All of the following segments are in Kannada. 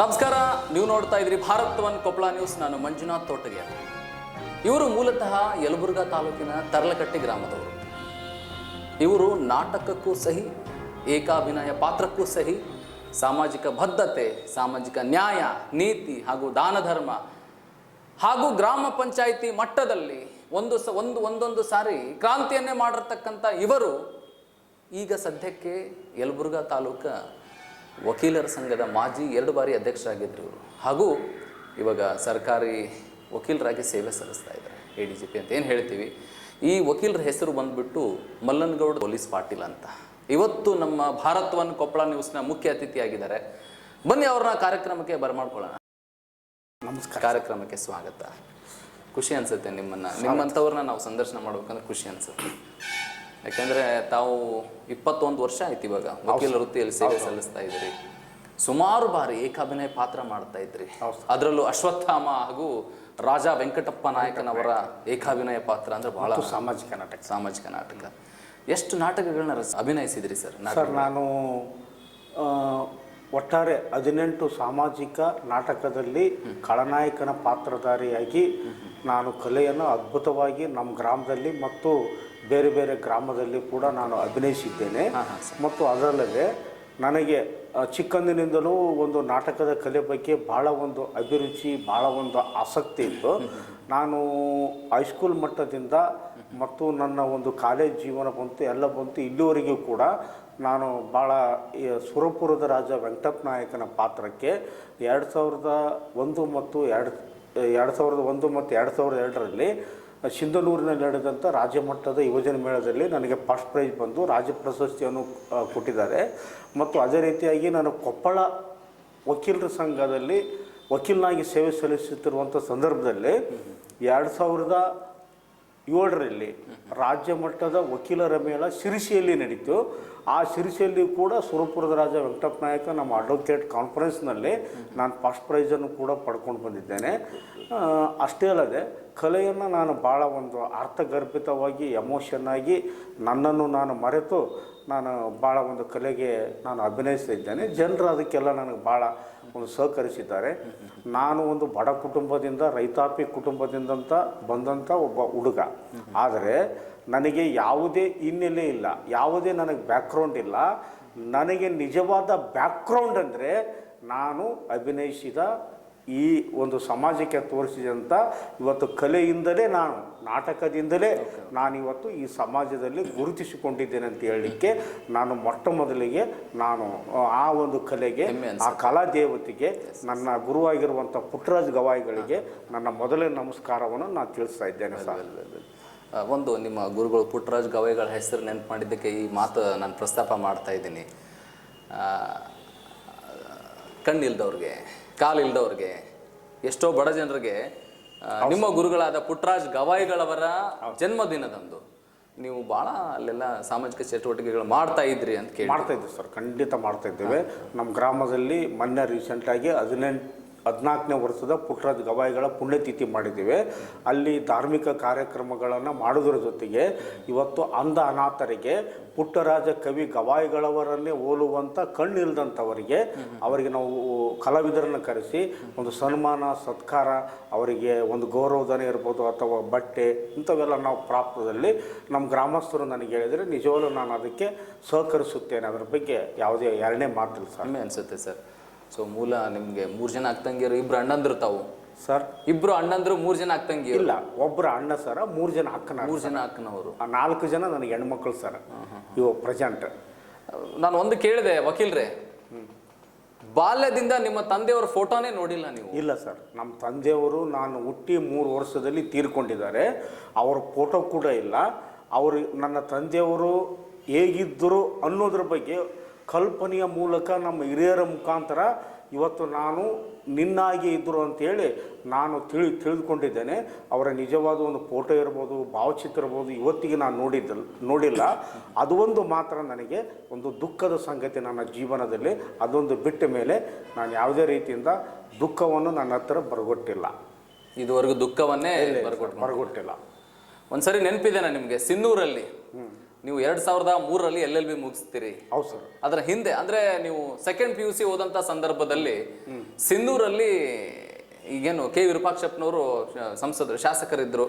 ನಮಸ್ಕಾರ, ನೀವು ನೋಡ್ತಾ ಇದ್ರಿ ಭಾರತ್ ಒನ್ ಕೊಪ್ಪಳ ನ್ಯೂಸ್. ನಾನು ಮಂಜುನಾಥ್ ತೋಟಗೆ. ಇವರು ಮೂಲತಃ ಯಲಬುರ್ಗಾ ತಾಲೂಕಿನ ತರಲಕಟ್ಟೆ ಗ್ರಾಮದವರು. ಇವರು ನಾಟಕಕ್ಕೂ ಸಹಿ, ಏಕಾಭಿನಯ ಪಾತ್ರಕ್ಕೂ ಸಹಿ, ಸಾಮಾಜಿಕ ಬದ್ಧತೆ, ಸಾಮಾಜಿಕ ನ್ಯಾಯ, ನೀತಿ ಹಾಗೂ ದಾನ ಧರ್ಮ ಹಾಗೂ ಗ್ರಾಮ ಪಂಚಾಯಿತಿ ಮಟ್ಟದಲ್ಲಿ ಒಂದು ಸ, ಒಂದು, ಒಂದೊಂದು ಸಾರಿ ಕ್ರಾಂತಿಯನ್ನೇ ಮಾಡಿರ್ತಕ್ಕಂಥ ಇವರು ಈಗ ಸದ್ಯಕ್ಕೆ ಯಲಬುರ್ಗಾ ತಾಲೂಕ ವಕೀಲರ ಸಂಘದ ಮಾಜಿ ಎರಡು ಬಾರಿ ಅಧ್ಯಕ್ಷರಾಗಿದ್ದರು ಇವರು. ಹಾಗೂ ಇವಾಗ ಸರ್ಕಾರಿ ವಕೀಲರಾಗಿ ಸೇವೆ ಸಲ್ಲಿಸ್ತಾ ಇದ್ದಾರೆ ಎ ಡಿ ಜಿ ಪಿ ಅಂತ. ಏನು ಹೇಳ್ತೀವಿ? ಈ ವಕೀಲರ ಹೆಸರು ಬಂದುಬಿಟ್ಟು ಮಲ್ಲನಗೌಡ ಪೊಲೀಸ್ ಪಾಟೀಲ್ ಅಂತ. ಇವತ್ತು ನಮ್ಮ ಭಾರತ್ ಒನ್ ಕೊಪ್ಪಳ ನ್ಯೂಸ್ನ ಮುಖ್ಯ ಅತಿಥಿಯಾಗಿದ್ದಾರೆ. ಬನ್ನಿ ಅವ್ರನ್ನ ಕಾರ್ಯಕ್ರಮಕ್ಕೆ ಬರಮಾಡ್ಕೊಳ್ಳೋಣ. ನಮಸ್ಕಾರ. ಕಾರ್ಯಕ್ರಮಕ್ಕೆ ಸ್ವಾಗತ. ಖುಷಿ ಅನ್ಸುತ್ತೆ ನಿಮ್ಮನ್ನ. ನಿಮ್ಮಂಥವ್ರನ್ನ ನಾವು ಸಂದರ್ಶನ ಮಾಡ್ಬೇಕಂದ್ರೆ ಖುಷಿ ಅನ್ಸುತ್ತೆ. ಯಾಕಂದ್ರೆ ತಾವು ಇಪ್ಪತ್ತೊಂದು ವರ್ಷ ಆಯ್ತು ಇವಾಗ. ವಕೀಲ ವೃತ್ತಿಯಲ್ಲಿ ಸೇವೆ ಸಲ್ಲಿಸ್ತಾ ಇದ್ರಿ. ಸುಮಾರು ಬಾರಿ ಏಕಾಭಿನಯ ಪಾತ್ರ ಮಾಡ್ತಾ ಇದ್ರಿ. ಅದರಲ್ಲೂ ಅಶ್ವತ್ಥಾಮ ಹಾಗೂ ರಾಜಾ ವೆಂಕಟಪ್ಪ ನಾಯಕನವರ ಏಕಾಭಿನಯ ಪಾತ್ರ ಅಂದ್ರೆ ಬಹಳ ಸಾಮಾಜಿಕ ನಾಟಕ. ಸಾಮಾಜಿಕ ನಾಟಕ. ಎಷ್ಟು ನಾಟಕಗಳನ್ನ ಅಭಿನಯಿಸಿದ್ರಿ ಸರ್ ಸರ್ ನಾನು ಒಟ್ಟಾರೆ ಹದಿನೆಂಟು ಸಾಮಾಜಿಕ ನಾಟಕದಲ್ಲಿ ಖಳನಾಯಕನ ಪಾತ್ರಧಾರಿಯಾಗಿ ನಾನು ಕಲೆಯನ್ನು ಅದ್ಭುತವಾಗಿ ನಮ್ಮ ಗ್ರಾಮದಲ್ಲಿ ಮತ್ತು ಬೇರೆ ಬೇರೆ ಗ್ರಾಮದಲ್ಲಿ ಕೂಡ ನಾನು ಅಭಿನಯಿಸಿದ್ದೇನೆ. ಮತ್ತು ಅದರಲ್ಲದೆ ನನಗೆ ಚಿಕ್ಕಂದಿನಿಂದಲೂ ಒಂದು ನಾಟಕದ ಕಲೆ ಬಗ್ಗೆ ಭಾಳ ಒಂದು ಅಭಿರುಚಿ ಭಾಳ ಒಂದು ಆಸಕ್ತಿ ಇತ್ತು. ನಾನು ಹೈಸ್ಕೂಲ್ ಮಟ್ಟದಿಂದ ಮತ್ತು ನನ್ನ ಒಂದು ಕಾಲೇಜ್ ಜೀವನ ಬಂತು ಎಲ್ಲ ಬಂತು. ಇಲ್ಲಿವರೆಗೂ ಕೂಡ ನಾನು ಭಾಳ ಸುರಪುರದ ರಾಜ ವೆಂಕಟಪ್ಪ ನಾಯಕನ ಪಾತ್ರಕ್ಕೆ ಎರಡು ಸಾವಿರದ ಒಂದು ಮತ್ತು ಎರಡು ಎರಡು ಸಾವಿರದ ಒಂದು ಮತ್ತು ಎರಡು ಸಾವಿರದ ಎರಡರಲ್ಲಿ ಸಿಂಧನೂರಿನಲ್ಲಿ ನಡೆದಂಥ ರಾಜ್ಯ ಮಟ್ಟದ ಯುವಜನ ಮೇಳದಲ್ಲಿ ನನಗೆ ಫಸ್ಟ್ ಪ್ರೈಜ್ ಬಂದು ರಾಜ್ಯ ಪ್ರಶಸ್ತಿಯನ್ನು ಕೊಟ್ಟಿದ್ದಾರೆ. ಮತ್ತು ಅದೇ ರೀತಿಯಾಗಿ ನಾನು ಕೊಪ್ಪಳ ವಕೀಲರ ಸಂಘದಲ್ಲಿ ವಕೀಲನಾಗಿ ಸೇವೆ ಸಲ್ಲಿಸುತ್ತಿರುವಂಥ ಸಂದರ್ಭದಲ್ಲಿ ಎರಡು ಸಾವಿರದ ಏಳರಲ್ಲಿ ರಾಜ್ಯ ಮಟ್ಟದ ವಕೀಲರ ಮೇಳ ಶಿರಸಿಯಲ್ಲಿ ನಡೀತು. ಆ ಶಿರಸಿಯಲ್ಲಿ ಕೂಡ ಸುರಪುರದ ರಾಜ ವೆಂಕಟಪ್ಪ ನಾಯಕ ನಮ್ಮ ಅಡ್ವೊಕೇಟ್ ಕಾನ್ಫರೆನ್ಸ್ನಲ್ಲಿ ನಾನು ಫಸ್ಟ್ ಪ್ರೈಸನ್ನು ಕೂಡ ಪಡ್ಕೊಂಡು ಬಂದಿದ್ದೇನೆ. ಅಷ್ಟೇ ಅಲ್ಲದೆ ಕಲೆಯನ್ನು ನಾನು ಭಾಳ ಒಂದು ಅರ್ಥಗರ್ಭಿತವಾಗಿ ಎಮೋಷನ್ ಆಗಿ ನನ್ನನ್ನು ನಾನು ಮರೆತು ನಾನು ಭಾಳ ಒಂದು ಕಲೆಗೆ ನಾನು ಅಭಿನಯಿಸ್ತಿದ್ದೇನೆ ಜನರು ಅದಕ್ಕೆಲ್ಲ ನನಗೆ ಭಾಳ ಒಂದು ಸಹಕರಿಸಿದ್ದಾರೆ. ನಾನು ಒಂದು ಬಡ ಕುಟುಂಬದಿಂದ, ರೈತಾಪಿ ಕುಟುಂಬದಿಂದಂತ ಬಂದಂಥ ಒಬ್ಬ ಹುಡುಗ. ಆದರೆ ನನಗೆ ಯಾವುದೇ ಹಿನ್ನೆಲೆ ಇಲ್ಲ, ಯಾವುದೇ ನನಗೆ ಬ್ಯಾಕ್ಗ್ರೌಂಡ್ ಇಲ್ಲ. ನನಗೆ ನಿಜವಾದ ಬ್ಯಾಕ್ಗ್ರೌಂಡ್ ಅಂದರೆ ನಾನು ಅಭಿನಯಿಸಿದ ಈ ಒಂದು ಸಮಾಜಕ್ಕೆ ತೋರಿಸಿದಂಥ ಇವತ್ತು ಕಲೆಯಿಂದಲೇ ನಾನು ನಾಟಕದಿಂದಲೇ ನಾನಿವತ್ತು ಈ ಸಮಾಜದಲ್ಲಿ ಗುರುತಿಸಿಕೊಂಡಿದ್ದೇನೆ ಅಂತ ಹೇಳಲಿಕ್ಕೆ ನಾನು ಮೊಟ್ಟ ಮೊದಲಿಗೆ ನಾನು ಆ ಒಂದು ಕಲೆಗೆ ಆ ಕಲಾ ದೇವತೆಗೆ ನನ್ನ ಗುರುವಾಗಿರುವಂಥ ಪುಟ್ಟರಾಜ್ ಗವಾಯಿಗಳಿಗೆ ನನ್ನ ಮೊದಲನೇ ನಮಸ್ಕಾರವನ್ನು ನಾನು ತಿಳಿಸ್ತಾ ಇದ್ದೇನೆ ಸರ್. ಒಂದು ನಿಮ್ಮ ಗುರುಗಳು ಪುಟ್ಟರಾಜ್ ಗವಾಯಿಗಳ ಹೆಸರು ನೆನಪು ಮಾಡಿದ್ದಕ್ಕೆ ಈ ಮಾತು ನಾನು ಪ್ರಸ್ತಾಪ ಮಾಡ್ತಾ ಇದ್ದೀನಿ. ಕಣ್ಣಿಲ್ದವ್ರಿಗೆ. ಕಾಲಿಲ್ದವ್ರಿಗೆ ಎಷ್ಟೋ ಬಡ ಜನರಿಗೆ ನಿಮ್ಮ ಗುರುಗಳಾದ ಪುಟ್ರಾಜ್ ಗವಾಯಿಗಳವರ ಜನ್ಮದಿನದಂದು ನೀವು ಬಹಳ ಅಲ್ಲೆಲ್ಲ ಸಾಮಾಜಿಕ ಚಟುವಟಿಕೆಗಳು ಮಾಡ್ತಾ ಇದ್ರಿ ಅಂತ ಕೇಳಿ ಮಾಡ್ತಾ ಇದ್ದೀವಿ ಸರ್ ಖಂಡಿತ ಮಾಡ್ತಾ ಇದ್ದೇವೆ. ನಮ್ಮ ಗ್ರಾಮದಲ್ಲಿ ಮೊನ್ನೆ ರೀಸೆಂಟಾಗಿ ಹದಿನೆಂಟು ಹದಿನಾಲ್ಕನೇ ವರ್ಷದ ಪುಟ್ಟರಾಜ್ ಗವಾಯಿಗಳ ಪುಣ್ಯತಿಥಿ ಮಾಡಿದ್ದೇವೆ. ಅಲ್ಲಿ ಧಾರ್ಮಿಕ ಕಾರ್ಯಕ್ರಮಗಳನ್ನು ಮಾಡೋದ್ರ ಜೊತೆಗೆ ಇವತ್ತು ಅಂಧ ಅನಾಥರಿಗೆ ಪುಟ್ಟರಾಜ ಕವಿ ಗವಾಯಿಗಳವರನ್ನೇ ಹೋಲುವಂಥ ಕಣ್ಣಿಲ್ದಂಥವರಿಗೆ ಅವರಿಗೆ ನಾವು ಕಲಾವಿದರನ್ನು ಕರೆಸಿ ಒಂದು ಸನ್ಮಾನ, ಸತ್ಕಾರ, ಅವರಿಗೆ ಒಂದು ಗೌರವಧನ ಇರ್ಬೋದು ಅಥವಾ ಬಟ್ಟೆ ಇಂಥವೆಲ್ಲ ನಾವು ಪ್ರಾಪ್ತದಲ್ಲಿ ನಮ್ಮ ಗ್ರಾಮಸ್ಥರು ನನಗೆ ಹೇಳಿದರೆ ನಿಜವಾಗ್ಲೂ ನಾನು ಅದಕ್ಕೆ ಸಹಕರಿಸುತ್ತೇನೆ. ಅದರ ಬಗ್ಗೆ ಯಾವುದೇ ಎರಡನೇ ಮಾತಿಲ್ಲ ಸರ್. ಅನ್ಸುತ್ತೆ ಸರ್. ಸೊ ಮೂಲ ನಿಮಗೆ ಮೂರು ಜನ ಅಕ್ಕಂಗಿರು ಇಬ್ರು ಅಣ್ಣಂದ್ರು ತಾವು ಸರ್ ಇಬ್ರು ಅಣ್ಣಂದ್ರು ಮೂರು ಜನ ಆಗ್ತಂಗಿ ಇಲ್ಲ ಒಬ್ಬರು ಅಣ್ಣ ಸರ ಮೂರು ಜನ ಅಕ್ಕನ ಮೂರು ಜನ ಅಕ್ಕನವರು. ಆ ನಾಲ್ಕು ಜನ ನನಗೆ ಹೆಣ್ಮಕ್ಳು ಸರ್ ಇವು ಪ್ರೆಸೆಂಟ್ ನಾನು ಒಂದು ಕೇಳಿದೆ ವಕೀಲ್ರೆ. ಬಾಲ್ಯದಿಂದ ನಿಮ್ಮ ತಂದೆಯವರ ಫೋಟೋನೇ ನೋಡಿಲ್ಲ ನೀವು. ಇಲ್ಲ ಸರ್ ನಮ್ಮ ತಂದೆಯವರು ನಾನು ಹುಟ್ಟಿ ಮೂರು ವರ್ಷದಲ್ಲಿ ತೀರ್ಕೊಂಡಿದ್ದಾರೆ. ಅವರ ಫೋಟೋ ಕೂಡ ಇಲ್ಲ. ಅವರು ನನ್ನ ತಂದೆಯವರು ಹೇಗಿದ್ದರು ಅನ್ನೋದ್ರ ಬಗ್ಗೆ ಕಲ್ಪನೆಯ ಮೂಲಕ ನಮ್ಮ ಹಿರಿಯರ ಮುಖಾಂತರ ಇವತ್ತು ನಾನು ನಿನ್ನಾಗಿ ಇದ್ದರು ಅಂತೇಳಿ ನಾನು ತಿಳಿ ತಿಳಿದುಕೊಂಡಿದ್ದೇನೆ. ಅವರ ನಿಜವಾದ ಒಂದು ಫೋಟೋ ಇರ್ಬೋದು ಭಾವಚಿತ್ರ ಇರ್ಬೋದು ಇವತ್ತಿಗೆ ನಾನು ನೋಡಿದ್ದ ನೋಡಿಲ್ಲ. ಅದು ಒಂದು ಮಾತ್ರ ನನಗೆ ಒಂದು ದುಃಖದ ಸಂಗತಿ ನನ್ನ ಜೀವನದಲ್ಲಿ. ಅದೊಂದು ಬಿಟ್ಟ ಮೇಲೆ ನಾನು ಯಾವುದೇ ರೀತಿಯಿಂದ ದುಃಖವನ್ನು ನನ್ನ ಹತ್ರ ಬರಗೊಟ್ಟಿಲ್ಲ. ಇದುವರೆಗೂ ದುಃಖವನ್ನೇ ಬರಗೊಟ್ಟಿಲ್ಲ. ಒಂದ್ಸರಿ ನಾನು ನಿಮಗೆ ಸಿನ್ನೂರಲ್ಲಿ. ನೀವು ಎರಡ್ ಸಾವಿರದ ಮೂರರಲ್ಲಿ ಎಲ್ ಎಲ್ ಬಿ ಮುಗಿಸ್ತೀರಿ. ಹೌದು ಸರ್. ಅದರ ಹಿಂದೆ ಅಂದ್ರೆ ನೀವು ಸೆಕೆಂಡ್ ಪಿ ಯು ಸಿ ಓದಂತ ಸಂದರ್ಭದಲ್ಲಿ ಸಿಂಧೂರಲ್ಲಿ ಈಗೇನು ಕೆ ವಿರೂಪಾಕ್ಷಪ್ಪನವರು ಸಂಸದರು ಶಾಸಕರಿದ್ರು.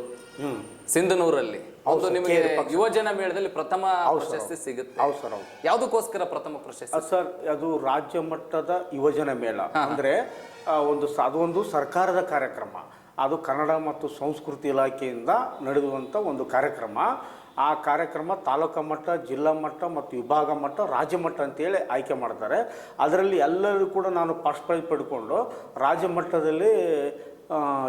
ಸಿಂಧನೂರಲ್ಲಿ. ಹೌದು ಅದು ನಿಮಗೆ ಯುವಜನ ಮೇಳದಲ್ಲಿ ಪ್ರಥಮ ಪ್ರಶಸ್ತಿ ಸಿಗುತ್ತೆ. ಹೌದು ಸರ್ ಹೌದು. ಯಾವುದಕ್ಕೋಸ್ಕರ ಪ್ರಥಮ ಪ್ರಶಸ್ತಿ ಸರ್ ಅದು ರಾಜ್ಯ ಮಟ್ಟದ ಯುವಜನ ಮೇಳ. ಅಂದ್ರೆ ಒಂದು ಅದೊಂದು ಸರ್ಕಾರದ ಕಾರ್ಯಕ್ರಮ. ಅದು ಕನ್ನಡ ಮತ್ತು ಸಂಸ್ಕೃತಿ ಇಲಾಖೆಯಿಂದ ನಡೆಯುವಂಥ ಒಂದು ಕಾರ್ಯಕ್ರಮ. ಆ ಕಾರ್ಯಕ್ರಮ ತಾಲೂಕು ಮಟ್ಟ, ಜಿಲ್ಲಾ ಮಟ್ಟ ಮತ್ತು ವಿಭಾಗ ಮಟ್ಟ, ರಾಜ್ಯ ಮಟ್ಟ ಅಂತೇಳಿ ಆಯ್ಕೆ ಮಾಡ್ತಾರೆ. ಅದರಲ್ಲಿ ಎಲ್ಲರೂ ಕೂಡ ನಾನು ಫಸ್ಟ್ ಪ್ರೈಸ್ ಪಡ್ಕೊಂಡು ರಾಜ್ಯ ಮಟ್ಟದಲ್ಲಿ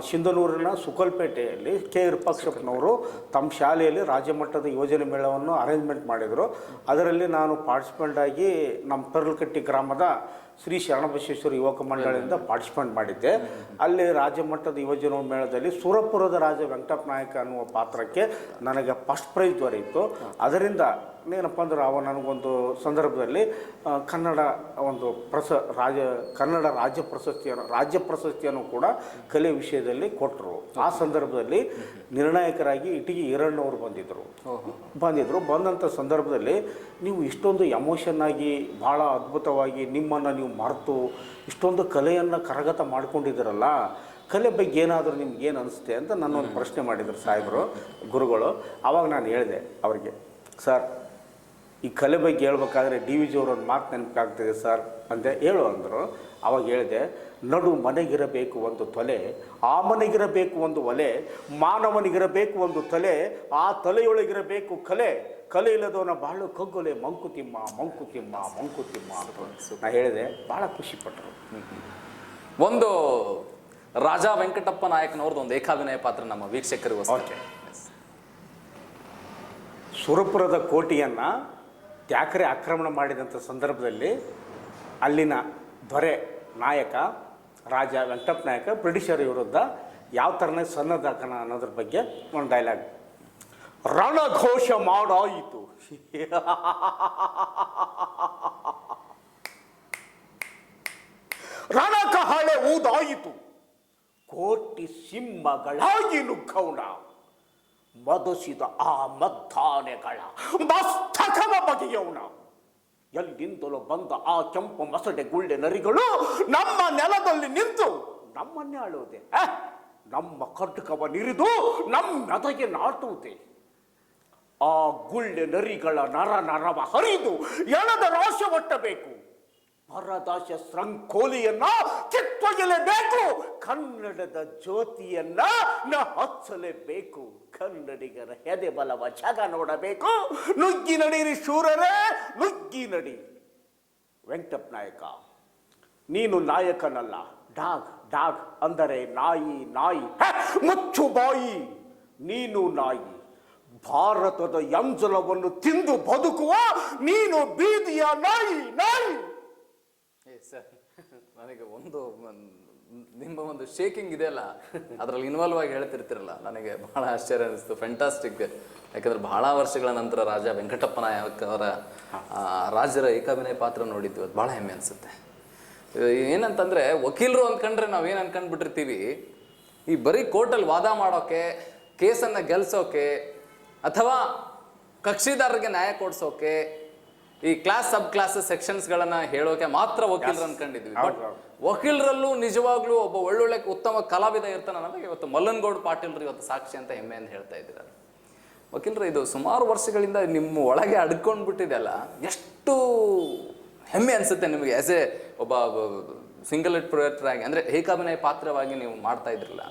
ಸಿಂಧನೂರಿನ ಸುಕಲ್ಪೇಟೆಯಲ್ಲಿ ಕೆ ವಿರೂಪಾಕ್ಷಪ್ಪನವರು ತಮ್ಮ ಶಾಲೆಯಲ್ಲಿ ರಾಜ್ಯ ಮಟ್ಟದ ಯೋಜನೆ ಮೇಳವನ್ನು ಅರೇಂಜ್ಮೆಂಟ್ ಮಾಡಿದರು. ಅದರಲ್ಲಿ ನಾನು ಪಾರ್ಟಿಸಿಪೆಂಟ್ ಆಗಿ ನಮ್ಮ ಪೆರ್ಲಕಟ್ಟಿ ಗ್ರಾಮದ ಶ್ರೀ ಶರಣಬಸವೇಶ್ವರ ಯುವಕ ಮಂಡಳಿಯಿಂದ ಪಾರ್ಟಿಸಿಪೇಟ್ ಮಾಡಿದ್ದೆ. ಅಲ್ಲಿ ರಾಜ್ಯ ಮಟ್ಟದ ಯುವಜನ ಮೇಳದಲ್ಲಿ ಸುರಪುರದ ರಾಜ ವೆಂಕಟಪ್ಪ ನಾಯಕ ಅನ್ನುವ ಪಾತ್ರಕ್ಕೆ ನನಗೆ ಫಸ್ಟ್ ಪ್ರೈಸ್ ದೊರೆಯಿತು. ಅದರಿಂದ ಏನಪ್ಪ ಅಂದ್ರೆ ಅವ ನನಗೊಂದು ಸಂದರ್ಭದಲ್ಲಿ ಕನ್ನಡ ಒಂದು ಪ್ರಸ ರಾಜ ಕನ್ನಡ ರಾಜ್ಯ ಪ್ರಶಸ್ತಿಯನ್ನು ರಾಜ್ಯ ಪ್ರಶಸ್ತಿಯನ್ನು ಕೂಡ ಕಲೆ ವಿಷಯದಲ್ಲಿ ಕೊಟ್ಟರು ಆ ಸಂದರ್ಭದಲ್ಲಿ ನಿರ್ಣಾಯಕರಾಗಿ ಇಟಗಿ ಈರಣ್ಣವರು ಬಂದಿದ್ದರು ಬಂದಿದ್ದರು ಬಂದಂಥ ಸಂದರ್ಭದಲ್ಲಿ ನೀವು ಇಷ್ಟೊಂದು ಎಮೋಷನ್ ಆಗಿ ಭಾಳ ಅದ್ಭುತವಾಗಿ ನಿಮ್ಮನ್ನು ನೀವು ಮರೆತು ಇಷ್ಟೊಂದು ಕಲೆಯನ್ನು ಕರಗತ ಮಾಡ್ಕೊಂಡಿದ್ದೀರಲ್ಲ ಕಲೆ ಬಗ್ಗೆ ಏನಾದರೂ ನಿಮ್ಗೇನು ಏನು ಅನಿಸುತ್ತೆ ಅಂತ ನನ್ನೊಂದು ಪ್ರಶ್ನೆ ಮಾಡಿದರು ಸಾಹೇಬರು ಗುರುಗಳು. ಆವಾಗ ನಾನು ಹೇಳಿದೆ ಅವರಿಗೆ ಸರ್ ಈ ಕಲೆ ಬಗ್ಗೆ ಹೇಳ್ಬೇಕಾದ್ರೆ ಡಿ ವಿ ಜಿಯವ್ರ ಒಂದು ಮಾತು ನೆನಪಾಗ್ತಿದೆ ಸರ್ ಅಂತ ಹೇಳು ಅಂದರು. ಅವಾಗ ಹೇಳಿದೆ ನಡು ಮನೆಗಿರಬೇಕು ಒಂದು ತೊಲೆ ಆ ಮನೆಗಿರಬೇಕು ಒಂದು ಒಲೆ ಮಾನವನಿಗಿರಬೇಕು ಒಂದು ತಲೆ ಆ ತಲೆಯೊಳಗಿರಬೇಕು ಕಲೆ ಕಲೆ ಇಲ್ಲದವನ ಬಾಳು ಕಗ್ಗೊಲೆ ಮಂಕುತಿಮ್ಮ ಮಂಕುತಿಮ್ಮ ಮಂಕುತಿಮ್ಮ ಅಂತ ನಾ ಹೇಳಿದೆ ಭಾಳ ಖುಷಿಪಟ್ಟರು ಒಂದು ರಾಜ ವೆಂಕಟಪ್ಪ ನಾಯಕನವ್ರದ್ದು ಒಂದು ಏಕಾಭಿನಯ ಪಾತ್ರ ನಮ್ಮ ವೀಕ್ಷಕರಿಗೋಸ್ಕರ ಸುರಪುರದ ಕೋಟೆಯನ್ನು ತ್ಯಾಕರೆ ಆಕ್ರಮಣ ಮಾಡಿದಂಥ ಸಂದರ್ಭದಲ್ಲಿ ಅಲ್ಲಿನ ದೊರೆ ನಾಯಕ, ರಾಜ ವೆಂಕಟಪ್ಪ ನಾಯಕ, ಬ್ರಿಟಿಷರ ವಿರುದ್ಧ ಯಾವ ಥರನೇ ಸನ್ನದಾಕನ ಅನ್ನೋದ್ರ ಬಗ್ಗೆ ಒಂದು ಡೈಲಾಗ್ ರಣಘೋಷ ಮಾಡಾಯಿತು. ರಣಕಹಳೆ ಊದಾಯಿತು. ಕೋಟಿ ಸಿಂಹಗಳಾಗಿ ನುಗ್ಗೌಣ. ಮದಸಿದ ಆ ಮದ್ದಾನೆಗಳ ಮಸ್ತಕವ ಬಗೆಯೋಣ ಎಲ್ಲಿಂದಲೂ ಬಂದ ಆ ಕೆಂಪು ಮಸಡೆ ಗುಳ್ಳೆ ನರಿಗಳು ನಮ್ಮ ನೆಲದಲ್ಲಿ ನಿಂತು ನಮ್ಮನ್ನೇ ಆಳುವುದೇ ನಮ್ಮ ಖಡ್ಗವ ನಿರಿದು ನಮ್ಮ ನದಗೆ ನಾಟುವುದೇ ಆ ಗುಳ್ಳೆ ನರಿಗಳ ನರ ನರವ ಹರಿದು ಎಣದ ರಾಶ ಒಟ್ಟಬೇಕು ಪರದಾಶ ಸಂಕೋಲಿಯನ್ನ ಕಿತ್ತೊಗಲೇಬೇಕು ಕನ್ನಡದ ಜ್ಯೋತಿಯನ್ನ ನ ಹಚ್ಚಲೇಬೇಕು. ಕನ್ನಡಿಗರ ಹೆದೆ ಬಲವ ಜಗ ನೋಡಬೇಕು. ನುಗ್ಗಿ ನಡೀರಿ ಶೂರರೇ, ನುಗ್ಗಿ ನಡಿ. ವೆಂಕಟಪ್ಪ ನಾಯಕ, ನೀನು ನಾಯಕನಲ್ಲ. ಡಾಗ್ ಡಾಗ್ ಅಂದರೆ ನಾಯಿ ನಾಯಿ. ಮುಚ್ಚು ಬಾಯಿ. ನೀನು ನಾಯಿ. ಭಾರತದ ಯಂಜಲವನ್ನು ತಿಂದು ಬದುಕುವ ನೀನು ಬೀದಿಯ ನಾಯಿ ನಾಯಿ. ನನಗೆ ಒಂದು ನಿಮ್ಮ ಒಂದು ಶೇಕಿಂಗ್ ಇದೆಯಲ್ಲ ಅದರಲ್ಲಿ ಇನ್ವಾಲ್ವ್ ಆಗಿ ಹೇಳ್ತಿರ್ತಿರಲ್ಲ, ನನಗೆ ಬಹಳ ಆಶ್ಚರ್ಯ ಅನಿಸ್ತು. ಫ್ಯಾಂಟಾಸ್ಟಿಕ್ ಯಾಕಂದ್ರೆ ಬಹಳ ವರ್ಷಗಳ ನಂತರ ರಾಜ ವೆಂಕಟಪ್ಪ ನಾಯಕ್ ಅವರ ರಾಜರ ಏಕಾಭಿನಯ ಪಾತ್ರ ನೋಡಿದ್ವಿ ಅದು ಬಹಳ ಹೆಮ್ಮೆ ಅನಿಸುತ್ತೆ. ಏನಂತಂದ್ರೆ, ವಕೀಲರು ಅಂದ್ಕೊಂಡ್ರೆ ನಾವೇನು ಅನ್ಕೊಂಡ್ಬಿಟ್ಟಿರ್ತೀವಿ, ಈ ಬರೀ ಕೋರ್ಟಲ್ಲಿ ವಾದ ಮಾಡೋಕೆ, ಕೇಸನ್ನು ಗೆಲ್ಸೋಕೆ, ಅಥವಾ ಕಕ್ಷಿದಾರರಿಗೆ ನ್ಯಾಯ ಕೊಡ್ಸೋಕೆ ಈ ಕ್ಲಾಸ್ ಸಬ್ ಕ್ಲಾಸ್ ಸೆಕ್ಷನ್ಸ್ ಗಳನ್ನ ಹೇಳೋಕೆ ಮಾತ್ರ ವಕೀಲರು ಅನ್ಕೊಂಡಿದ್ವಿ. ಬಟ್ ವಕೀಲರಲ್ಲೂ ನಿಜವಾಗ್ಲೂ ಒಬ್ಬ ಒಳ್ಳೊಳ್ಳೆ ಉತ್ತಮ ಕಲಾವಿದ ಇರ್ತಾನೆ ಅನ್ನೋದಕ್ಕೆ ಇವತ್ತು ಮಲ್ಲನ್ಗೌಡ್ ಪಾಟೀಲ್ರು ಇವತ್ತು ಸಾಕ್ಷಿ ಅಂತ ಹೆಮ್ಮೆ ಅಂತ ಹೇಳ್ತಾ ಇದ್ದೀರ. ವಕೀಲರು ಇದು ಸುಮಾರು ವರ್ಷಗಳಿಂದ ನಿಮ್ಮ ಒಳಗೆ ಅಡ್ಕೊಂಡು ಬಿಟ್ಟಿದೆಯಲ್ಲ ಎಷ್ಟು ಹೆಮ್ಮೆ ಅನ್ಸುತ್ತೆ ನಿಮಗೆ ಆಸ್ ಎ ಒಬ್ಬ ಸಿಂಗಲ್ ಪ್ರೊಡಕ್ಟರ್ ಆಗಿ ಅಂದ್ರೆ ಏಕಾಭಿನಯ ಪಾತ್ರವಾಗಿ ನೀವು ಮಾಡ್ತಾ ಇದ್ರಲ್ಲ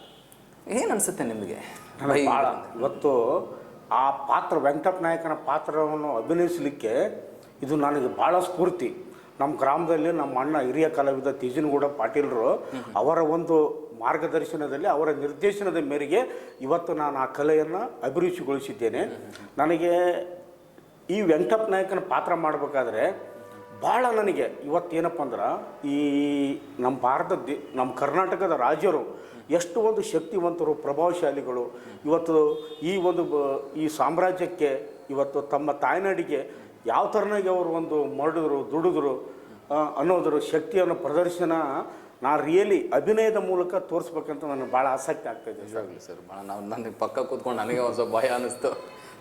ಏನ್ ಅನ್ಸುತ್ತೆ ನಿಮಗೆ? ಇವತ್ತು ಆ ಪಾತ್ರ ವೆಂಕಟಪ್ಪ ನಾಯಕನ ಪಾತ್ರವನ್ನು ಅಭಿನಯಿಸಲಿಕ್ಕೆ ಇದು ನನಗೆ ಭಾಳ ಸ್ಫೂರ್ತಿ. ನಮ್ಮ ಗ್ರಾಮದಲ್ಲಿ ನಮ್ಮ ಅಣ್ಣ ಹಿರಿಯ ಕಲಾವಿದ ತೇಜಿನಗೌಡ ಪಾಟೀಲರು ಅವರ ಒಂದು ಮಾರ್ಗದರ್ಶನದಲ್ಲಿ, ಅವರ ನಿರ್ದೇಶನದ ಮೇರೆಗೆ ಇವತ್ತು ನಾನು ಆ ಕಲೆಯನ್ನು ಅಭಿರುಚಿಗೊಳಿಸಿದ್ದೇನೆ. ನನಗೆ ಈ ವೆಂಕಟಪ್ಪ ನಾಯಕನ ಪಾತ್ರ ಮಾಡಬೇಕಾದ್ರೆ ಭಾಳ ನನಗೆ ಇವತ್ತೇನಪ್ಪ ಅಂದ್ರೆ, ಈ ನಮ್ಮ ಭಾರತ ನಮ್ಮ ಕರ್ನಾಟಕದ ರಾಜ್ಯರು ಎಷ್ಟು ಒಂದು ಶಕ್ತಿವಂತರು, ಪ್ರಭಾವಶಾಲಿಗಳು. ಇವತ್ತು ಈ ಒಂದು ಈ ಸಾಮ್ರಾಜ್ಯಕ್ಕೆ, ಇವತ್ತು ತಮ್ಮ ತಾಯ್ನಾಡಿಗೆ ಯಾವ ಥರನಾಗಿ ಅವರು ಒಂದು ಮರಡಿದ್ರು ದುಡಿದ್ರು ಅನ್ನೋದ್ರ ಶಕ್ತಿಯನ್ನು ಪ್ರದರ್ಶನ ನಾ ರಿಯಲಿ ಅಭಿನಯದ ಮೂಲಕ ತೋರಿಸ್ಬೇಕಂತ ನನಗೆ ಭಾಳ ಆಸಕ್ತಿ ಆಗ್ತಾಯಿದೆ ಸರ್. ಸರ್ ಭಾಳ ನಾವು ನನಗೆ ಪಕ್ಕ ಕೂತ್ಕೊಂಡು ನನಗೆ ಒಂದು ಸ್ವಲ್ಪ ಭಯ ಅನ್ನಿಸ್ತು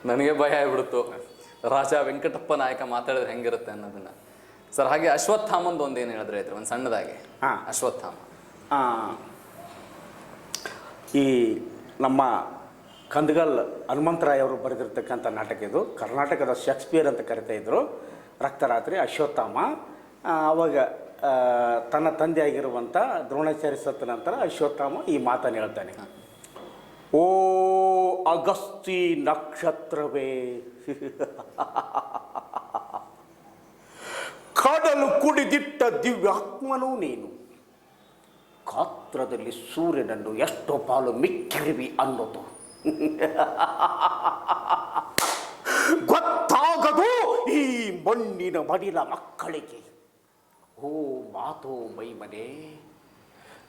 ನನಗೆ ಭಯ ಆಗ್ಬಿಡ್ತು. ರಾಜ ವೆಂಕಟಪ್ಪ ನಾಯಕ ಮಾತಾಡಿದ್ರೆ ಹೆಂಗಿರುತ್ತೆ ಅನ್ನೋದನ್ನ. ಸರ್ ಹಾಗೆ ಅಶ್ವತ್ಥಾಮಂದು ಒಂದು ಏನು ಹೇಳಿದ್ರೆ ಐತ್ರಿ ಒಂದು ಸಣ್ಣದಾಗಿ. ಹಾಂ. ಅಶ್ವತ್ಥಾಮ ಈ ನಮ್ಮ ಕಂದಗಲ್ ಹನುಮಂತರಾಯ್ ಅವರು ಬರೆದಿರ್ತಕ್ಕಂಥ ನಾಟಕ ಇದು. ಕರ್ನಾಟಕದ ಶೇಕ್ಸ್ಪಿಯರ್ ಅಂತ ಕರಿತಾ ಇದ್ದರು ರಕ್ತರಾತ್ರಿ ಅಶ್ವತ್ಥಾಮ. ಆವಾಗ ತನ್ನ ತಂದೆಯಾಗಿರುವಂಥ ದ್ರೋಣಾಚಾರ್ಯ ಸತ್ತ ನಂತರ ಅಶ್ವತ್ಥಾಮ ಈ ಮಾತನ್ನು ಹೇಳ್ತಾನೆ. ಓ ಅಗಸ್ತಿ ನಕ್ಷತ್ರವೇ. ಕಡಲು ಕುಡಿದಿಟ್ಟ ದಿವ್ಯಾತ್ಮನೂ ನೀನು. ಗಾತ್ರದಲ್ಲಿ ಸೂರ್ಯನನ್ನು ಎಷ್ಟೋ ಪಾಲು ಮಿಕ್ಕಿರುವಿ ಅನ್ನೋದು. ಗೊತ್ತಾಗದು ಈ ಮಣ್ಣಿನ ಮಡಿಲ ಮಕ್ಕಳಿಗೆ. ಓ ಮಾತೋ ಮೈಮನೆ